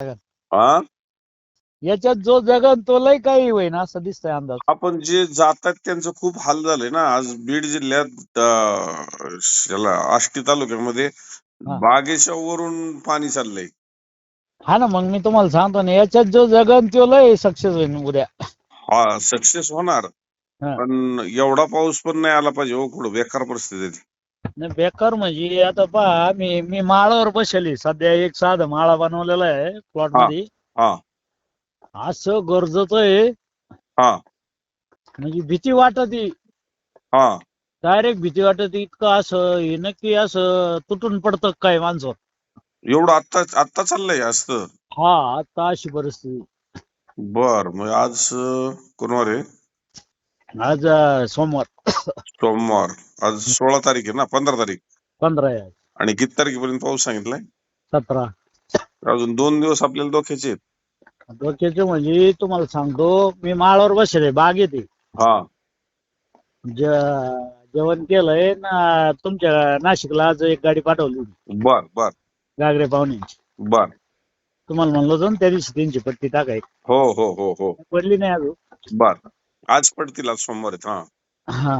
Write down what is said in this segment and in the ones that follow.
हा याच्यात जो जगन तो लय काही होईन असं दिसतंय अंदाज. आपण जे जातात त्यांचं खूप हाल झाले ना. आज बीड जिल्ह्यात अं, याला आष्टी तालुक्यामध्ये. बागेच्या वरून पाणी चाललंय. हा ना मग मी तुम्हाला सांगतो ना याच्यात जो जगन तो लय सक्सेस होईन उद्या. हा सक्सेस होणार. हा. पण एवढा पाऊस पण नाही आला पाहिजे हो कुठं बेकार परिस्थिती आहे ती. नाही बेकार म्हणजे आता पहा मी मी माळावर बसली. सध्या एक साधा माळा बनवलेला आहे प्लॉट. मध्ये हा. असं गरजत आहे. हा. म्हणजे भीती वाटत हा. डायरेक्ट भीती वाटत इतकं असं हे नक्की असं तुटून पडतं काय माणसं? एवढं आत्ता आत्ता चाललंय असतं. हा आता अशी परिस्थिती. बर मग आज कोणवार आहे? आज अं, सोमवार. सोमवार. आज सोळा तारीख आहे ना पंधरा तारीख. पंधरा आहे. आणि किती तारखेपर्यंत पाऊस सांगितलाय? सतरा. अजून दोन दिवस आपल्याला धोक्याचे आहेत. डोक्याचे म्हणजे तुम्हाला सांगतो मी माळावर बसले बागेत आहे. हा. जे- जेवण केलंय ना तुमच्या नाशिकला आज एक गाडी पाठवली होती. बर बर. गागरे पाहुण्यांची बर. तुम्हाला म्हणलं होतं ना त्या दिवशी तीनशे पट्टी टाकाय हो हो हो हो. पडली नाही अजून. बर. आज पडतील आज सोमवार आहेत हा. हा.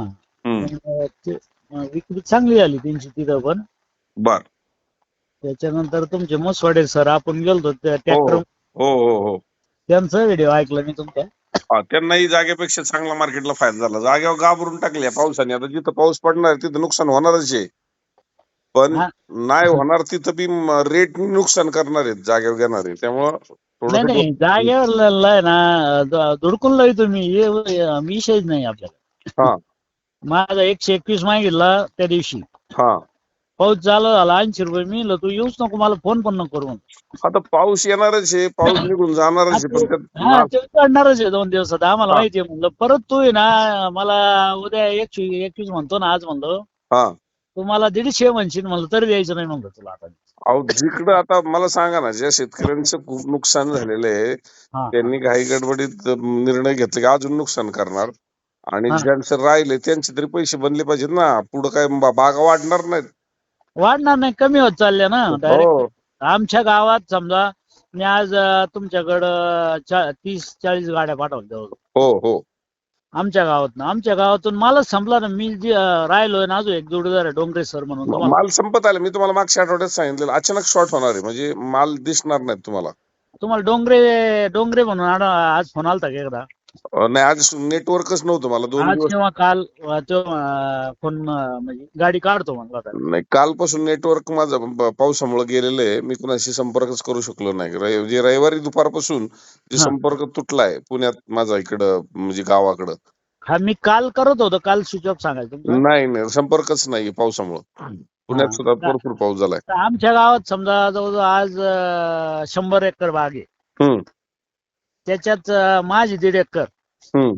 हम्म. पण ते अं, विक्री चांगली झाली तीनशे तिथं पण. बर. त्याच्यानंतर तुमचे मसवाडे सर आपण गेलतो त्या ट्रॅक्टर हो हो हो त्यांचा व्हिडिओ ऐकला मी तुमच्या. हा त्यांनाही जागेपेक्षा चांगला मार्केटला फायदा झाला. जागेवर घाबरून टाकल्या पावसाने. आता जिथं पाऊस पडणार तिथं नुकसान होणारच आहे. पण हा. नाही होणार तिथं बी रेट नुकसान करणार आहेत जागेवर घेणार. आहे त्यामुळं नाही नाही जागेवर ना धुडकून लय तुम्ही. विषयच नाही आपल्याला. माझा एकशे एकवीस मागितला त्या दिवशी. हा. पाऊस चालू झाला ऐंशी रुपये मिळलं तू येऊच नको मला फोन पण नको करू. म्हणून. आता पाऊस येणारच आहे पाऊस निघून जाणारच हा काढणारच आहे दोन दिवसात आम्हाला. माहिती आहे म्हणलं. परत तू आहे ना मला उद्या एकशे एकवीस म्हणतो ना आज म्हणलं. हा. तू मला दीडशे म्हणशील म्हणलं तरी द्यायचं नाही म्हणलं तुला आता. अहो जिकडं आता मला सांगा ना ज्या शेतकऱ्यांचं खूप नुकसान झालेलं आहे हा. त्यांनी घाई गडबडीत निर्णय घेतला की अजून नुकसान करणार. आणि हा. ज्यांचं राहिले त्यांचे तरी पैसे बनले पाहिजेत ना. पुढे काय बा- बागा वाढणार नाहीत. वाढणार नाही कमी होत चालल्या ना डायरेक्ट हो आमच्या गावात समजा मी आज अं, तुमच्याकडं चा- तीस चाळीस गाड्या पाठवल्या. हो हो. आमच्या गावातनं. आमच्या गावातून मालच संपला ना मी जे अं, राहिलोय ना अजून एक जोडीदार आहे डोंगरे सर म्हणून. तुम्हाला माल संपत आला. मी तुम्हाला मागच्या आठवड्यात सांगितलेलं. अचानक शॉर्ट होणार आहे. म्हणजे माल दिसणार नाही तुम्हाला. तुम्हाला डोंगरे डोंगरे म्हणून आड- आज फोन आलता का एकदा? अं, नाही आज नेटवर्कच नव्हतं मला दोन आज दिवस किंवा काल अं, तो अं, फोन अं, म्हणजे गाडी काढतो म्हणला नाही कालपासून नेटवर्क माझं ब- पावसामुळे गेलेलं आहे. मी कुणाशी संपर्कच करू शकलो नाही. रवि- म्हणजे रविवारी दुपारपासून जे हा. संपर्क तुटलाय पुण्यात माझा इकडं म्हणजे गावाकडं. हा मी काल करत होतो काल स्विच ऑफ सांगायचं तुमचं. नाही नाही संपर्कच नाही पावसामुळे. पुण्यात हा. सुद्धा भरपूर पाऊस झालाय. तर आमच्या गावात समजा जवळजवळ आज अं, शंभर एकर बाग आहे. हम्म. त्याच्यात अं, माझी दीड एकर. हम्म.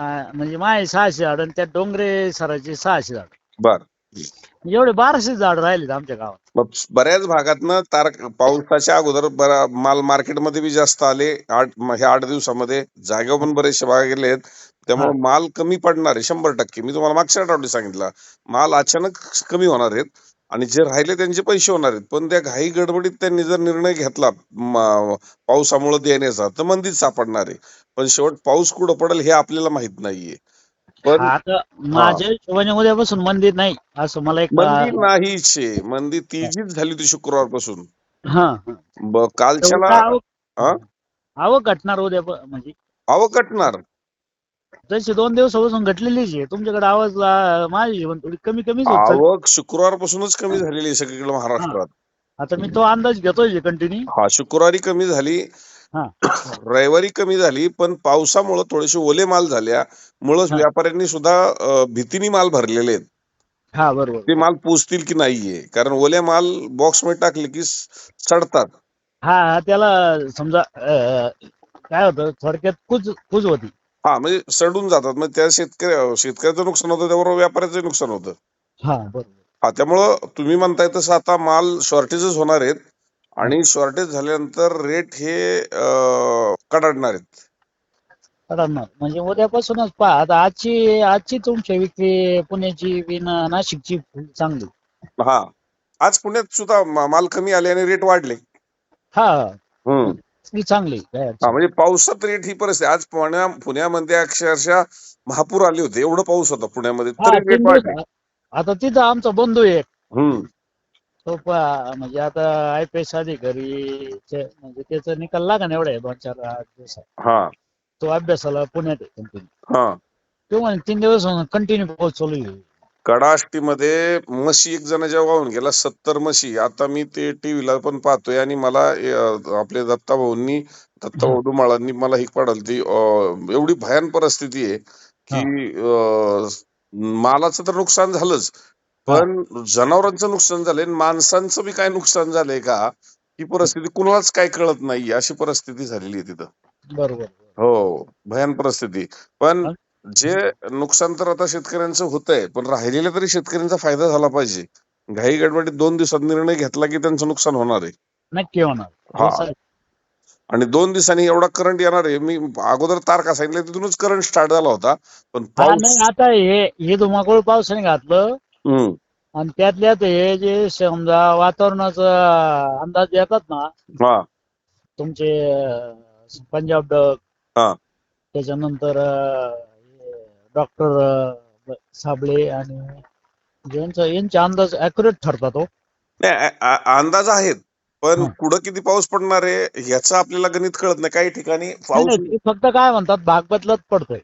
अं, म्हणजे माझे सहाशे झाड आणि त्यात डोंगरे सराचे सहाशे झाड. बर. एवढे बाराशे झाड राहिलेत आमच्या गावात. मग बऱ्याच भागातनं तार पावसाच्या अगोदर बरा माल मार्केटमध्ये बी जास्त आले. आठ म- ह्या आठ दिवसामध्ये जागेवर पण बरेचसे भाग गेले आहेत त्यामुळे माल कमी पडणार आहे शंभर टक्के. मी तुम्हाला मागच्या आठवड्यात सांगितलं. माल अचानक कमी होणार आहेत. आणि जे राहिले त्यांचे पैसे होणार आहेत. पण त्या घाई गडबडीत त्यांनी जर निर्णय घेतला पावसामुळे देण्याचा तर मंदीत सापडणार आहे. पण शेवट पाऊस कुठं पडेल हे आपल्याला माहीत नाहीये. पण आता माझ्या हिशोबाने उद्यापासून मंदिर नाही. असं मला एक मंदी नाहीच आहे. मंदी तीजीच झाली होती शुक्रवारपासून. हा. ब- कालच्याला हा? घटणार उद्या म्हणजे? अवकटणार जशी दोन दिवसापासून घटलेलीच आहे. तुमच्याकडे आवाज ला- माझ्या हिशोबाने थोडी कमी कमीच होत चालली. आवक शुक्रवारपासूनच कमी झालेली आहे सगळीकडे महाराष्ट्रात. आता मी तो अंदाज घेतोय कंटिन्यू हा शुक्रवारी कमी झाली. हा. रविवारी कमी झाली पण पावसामुळे थोडेसे ओले माल झाल्यामुळं हा. व्यापाऱ्यांनी सुद्धा अं, भीतीने माल भरलेले आहेत. हा बरोबर. ते माल पोचतील की नाहीये? कारण ओले माल बॉक्समध्ये टाकले की स- सडतात. हा हा, त्याला समजा अं, काय होतं थोडक्यात कुज कुज होती हा म्हणजे सडून जातात. मग त्या शेतकऱ्या शेतकऱ्याचं नुकसान होतं त्याबरोबर व्यापाऱ्याचं नुकसान होतं. हा बरोबर. हा त्यामुळं तुम्ही म्हणताय तसं आता माल शॉर्टेजच होणार आहेत आणि शॉर्टेज झाल्यानंतर रेट हे अं, कडाडणार आहेत. म्हणजे उद्यापासूनच पहा आता आजची आजची तुमची विक्री पुण्याची बी ना- नाशिकची चांगली. हा. आज पुण्यात सुद्धा मा- माल कमी आले आणि रेट वाढले. हा. हम्म. ती चांगली काय अडचण हा म्हणजे पावसात रेट ही परिस्थिती आज पुण्या पुण्यामध्ये अक्षरशः महापूर आले होते. एवढं पाऊस होता पुण्यामध्ये. हा, तरी तीन रेट वाढले दिवस- आता तिथं आमचा बंधू आहे एक. हम्म. तो पा- म्हणजे आता आय पी एस अधिकारी चे- म्हणजे त्याचा निकाल लागा ना एवढा आहे दोन चार आठ दिवसात. हा. तो अभ्यासाला पुण्यात आहे कंटिन्यू. हा. तो म्हणे तीन दिवस कंटिन्यू पाऊस चालू आहे. कडाष्टीमध्ये म्हशी एक जण जेव्हा वाहून गेला सत्तर म्हशी. आता मी ते टीव्हीला पण पाहतोय आणि मला अं, आपले दत्ता भाऊंनी दत्ता भाऊ डुमाळांनी मला ही पडल. ती एवढी भयान परिस्थिती आहे की मालाचं तर नुकसान झालंच. पण जनावरांचं नुकसान झालंय आणि माणसांचं बी काय नुकसान झालंय का? ही परिस्थिती कुणालाच काय कळत नाही. अशी परिस्थिती झालेली आहे तिथं. बरोबर हो भयान परिस्थिती. पण. जे नुकसान तर आता शेतकऱ्यांचं होतंय पण राहिलेल्या तरी शेतकऱ्यांचा फायदा झाला पाहिजे. घाई गडबडीत दोन दिवसात निर्णय घेतला की त्यांचं नुकसान होणार आहे. नक्की होणार. हा. हे आणि दोन दिवसांनी एवढा करंट येणार आहे. मी अगोदर तारखा सांगितल्या तिथूनच करंट स्टार्ट झाला होता. पण हा पाऊस नाही आता हे हे धुमाकूळ पावसाने घातलं. हम्म, आणि त्यातल्यात हे जे समजा वातावरणाचा अंदाज येतात ना हा. तुमचे अं, पंजाब हा. त्याच्यानंतर डॉक्टर साबळे आणि यांचा यांचे अंदाज अॅक्युरेट नाही आ- आ- अंदाज आहेत पण. कुठं किती पाऊस पडणार आहे ह्याचं आपल्याला गणित कळत नाही काही ठिकाणी पाऊस नाही, ते फक्त काय म्हणतात भाग बदलत पडतोय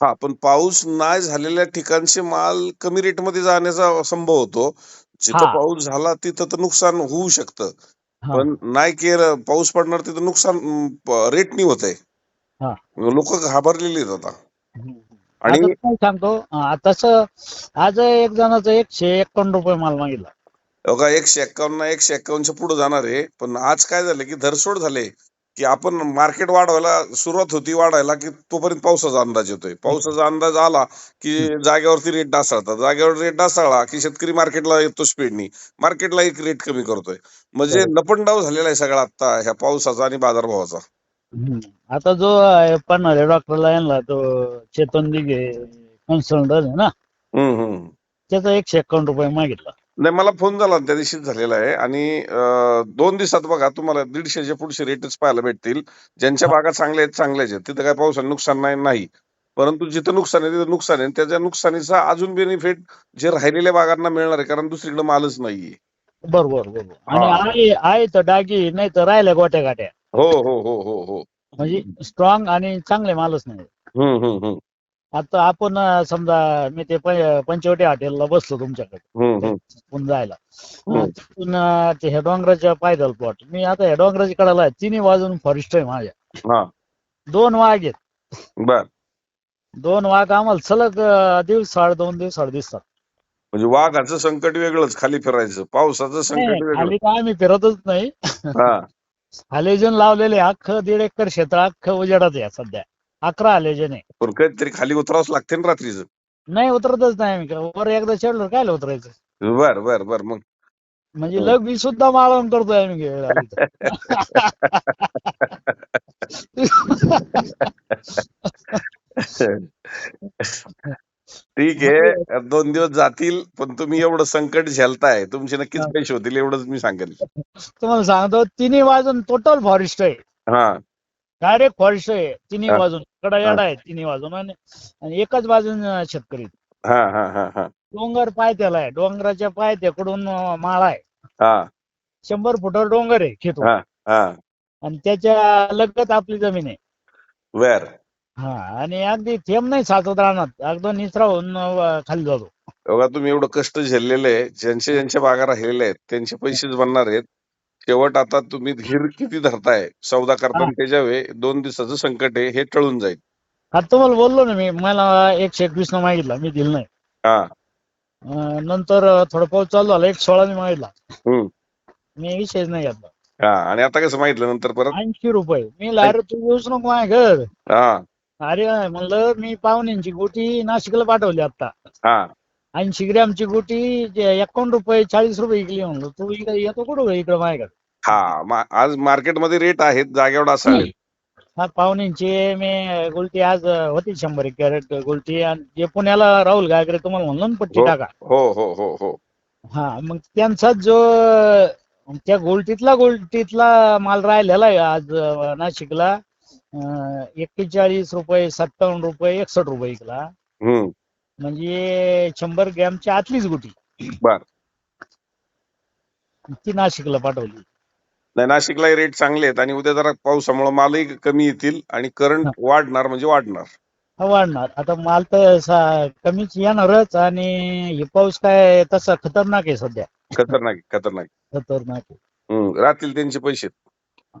हा पण पाऊस नाही झालेल्या ठिकाणचे माल कमी रेटमध्ये जाण्याचा संभव होतो जिथं हा. पाऊस झाला तिथं तर नुकसान होऊ शकतं हा. पण नाही केलं पाऊस पडणार तिथं नुकसान रेटनी होत आहे. लोक घाबरलेली आहेत आता. आणि काय सांगतो? हा, तसं आज एक जणाचं एकशे एकावन्न रुपये माल मागितला. बघा एकशे एक्कावन्न एकशे एक्कावन्नच्या पुढे जाणार आहे. पण आज काय झालं की धरसोड झाले की आपण मार्केट वाढवायला सुरुवात होती वाढायला की तोपर्यंत पावसाचा अंदाज येतोय. पावसाचा अंदाज आला की जागेवरती रेट डासाळतात जागेवर रेट डासाळला की शेतकरी मार्केटला येतो स्पीडनी मार्केटला एक रेट कमी करतोय. म्हणजे लपंडाव झालेला आहे सगळा आता ह्या पावसाचा आणि बाजारभावाचा. हम्म. आता जो आहे पन्हाळे डॉक्टरला यांना तो चेतन दिघे कन्सल्टंट आहे ना? हम्म हम्म. त्याचा एकशे एकावन्न रुपये मागितला. नाही मला फोन झाला त्या दिवशीच झालेला आहे. आणि अं, दोन दिवसात बघा तुम्हाला दीडशेच्या पुढचे रेटच पाहायला भेटतील. ज्यांच्या बागा चांगल्या आहेत चांगल्याच आहेत. तिथं काय पावसाने नुकसान नाही नाही. परंतु जिथं नुकसान आहे तिथं नुकसान आहे. आणि त्याच्या नुकसानीचा अजून बेनिफिट जे राहिलेल्या बागांना मिळणार आहे कारण दुसरीकडे मालच नाहीये. बरोबर बरोबर. आणि हा. आहे आहे तर डागी नाही तर राहिल्या गोट्या गाट्या हो हो हो हो हो. म्हणजे स्ट्रॉंग आणि चांगले मालच नाही. हम्म हम्म हम्म. आता आपण अं, समजा मी ते प- पंचवटी हॉटेलला बसलो तुमच्याकडे. हम्म हम्म. तिथून जायला. हम्म. अं, तिथून अं, ते ह्या डोंगराच्या पायदल प्लॉट मी आता ह्या डोंगराच्या कडाला आहे. तिन्ही बाजून फॉरेस्ट आहे माझ्या. हा. दोन वाघ आहेत. बर. दोन वाघ आम्हाला सलग अं, दिवसाआड दोन दिवसाआड दिसतात म्हणजे वाघाचं संकट वेगळंच. खाली फिरायचं. पावसाचं संकट नाही, वेगळं. खाली तर आम्ही फिरतच नाही. हा. हालेजन लावलेले अख्खं दीड एकर क्षेत्र अख्खं उजेडात आहे सध्या. अकरा हालेजन आहे. पण खाली उतरावंच लागते ना रात्रीचं. नाही उतरतच नाही आम्ही. वर एकदा चढलो काय उतरायचं? बर बर बर मग. म्हणजे हो. लघवी सुद्धा माळवण करतोय आम्ही गे- ठीक आहे. दोन दिवस जातील पण तुम्ही एवढं संकट झेलताय. तुमचे नक्कीच. पैसे होतील एवढंच मी सांगेन. तुम्हाला सांगतो तिन्ही बाजून टोटल फॉरेस्ट आहे. हा. डायरेक्ट फॉरेस्ट आहे. तिन्ही कडा येडा आहे तिन्ही बाजून. आणि एकाच बाजून शेतकरी. हा हा हा हा. डोंगर पायथ्याला आहे. डोंगराच्या पायथ्याकडून अं, माळा आहे. हा. शंभर फुटावर डोंगर आहे खेतो हा आणि त्याच्या लगत आपली जमीन आहे. बर हा आणि अगदी थेंब नाही साचत राहणार अगदी निचरा होऊन अं, खाली जातो. बघा तुम्ही एवढं कष्ट झेललेले आहे. ज्यांचे ज्यांच्या बागा राहिलेल्या आहेत त्यांचे पैसेच बनणार आहेत. शेवट आता तुम्ही धीर किती धरताय? सौदा करताना त्याच्या वे दोन दिवसाचं संकट आहे हे टळून जाईल. आता तुम्हाला बोललो ना मी मला एकशे एकवीस न मागितला मी दिलं नाही. हा. अं, नंतर अं, थोडा पाऊस चालू झाला एक सोळाने मागितला. हम्म. मी विषयच नाही घेतला. हा आणि आता कसं माहितलं नंतर परत? ऐंशी रुपये. मी म्हणलं, अरे तू येऊच नको माझ्या घर. हा. अरे म्हणलं मी पाहुण्यांची गोटी नाशिकला पाठवली आता. हा. ऐंशी ग्रॅमची गोटी जे एकावन्न रुपये चाळीस रुपये विकली म्हणलं. तू इकडे येतो कुठं इकडे माझ्याकडे हा मा- आज मार्केटमध्ये रेट आहेत जागेवर असं आहे हा पाहुण्यांची मी गुलटी आज होती शंभर एक कॅरेट गुलटी. आणि जे पुण्याला राहुल गायकरे तुम्हाला म्हणलं ना पट्टी हो. टाका. हो हो हो हो. हा मग त्यांचा जो त्या गोलटीतला गोलटीतला माल राहिलेला आहे आज अं, नाशिकला. एक्केचाळीस रुपये सत्तावन्न रुपये एकसष्ट रुपये इकला. हम्म. म्हणजे शंभर ग्रॅमच्या आतलीच गुटी. बर. ती नाशिकला पाठवली. नाही नाशिकलाही रेट चांगले आहेत आणि उद्या जरा पावसामुळे मालही कमी येतील आणि करंट वाढणार म्हणजे वाढणार. हा वाढणार. आता माल तर कमीच येणारच आणि हे पाऊस काय तसा खतरनाक आहे सध्या. खतरनाक आहे, खतरनाक आहे. खतरनाक आहे. हम्म, राहतील त्यांचे पैसे.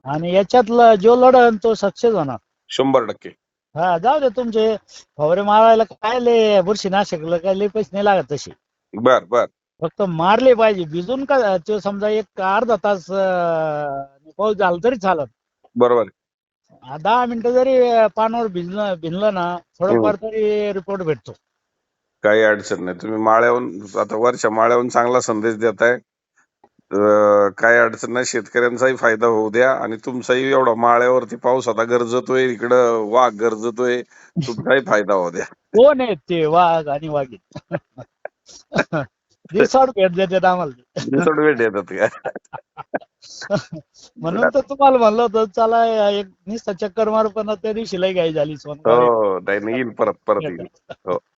आणि याच्यातला जो लढन तो सक्सेस होणार. शंभर टक्के. हा जाऊ दे तुमचे. फवारे मारायला काय लय बुरशी नाशिकला काय लय पैसे नाही लागत तसे. बर बर. फक्त मारले पाहिजे. भिजून का ते समजा एक अर्धा तास अं, पाऊस झाला तरी चालत. बरोबर आहे. आ, दहा मिनिटं जरी पानावर भिजलं भिनलं ना थोडंफार तरी रिपोर्ट भेटतो. काही अडचण नाही. तुम्ही माळ्याहून आता वरच्या माळ्याहून चांगला संदेश देताय. काही अडचण नाही शेतकऱ्यांचाही फायदा होऊ द्या आणि तुमचाही एवढा माळ्यावरती पाऊस आता गरजतोय इकडं वाघ गरजतोय तुमचाही फायदा होऊ द्या. कोण आहेत ते वाघ आणि वाघीण दिवसाड भेट देतात आम्हाला. दिवसाड भेट येतात का? म्हणून तर तुम्हाला म्हणलं होतं चला एक नुसता चक्कर मारू पण त्या दिवशी लय घाई झाली हो नाही नाही, येईल परत परत येईल. हो.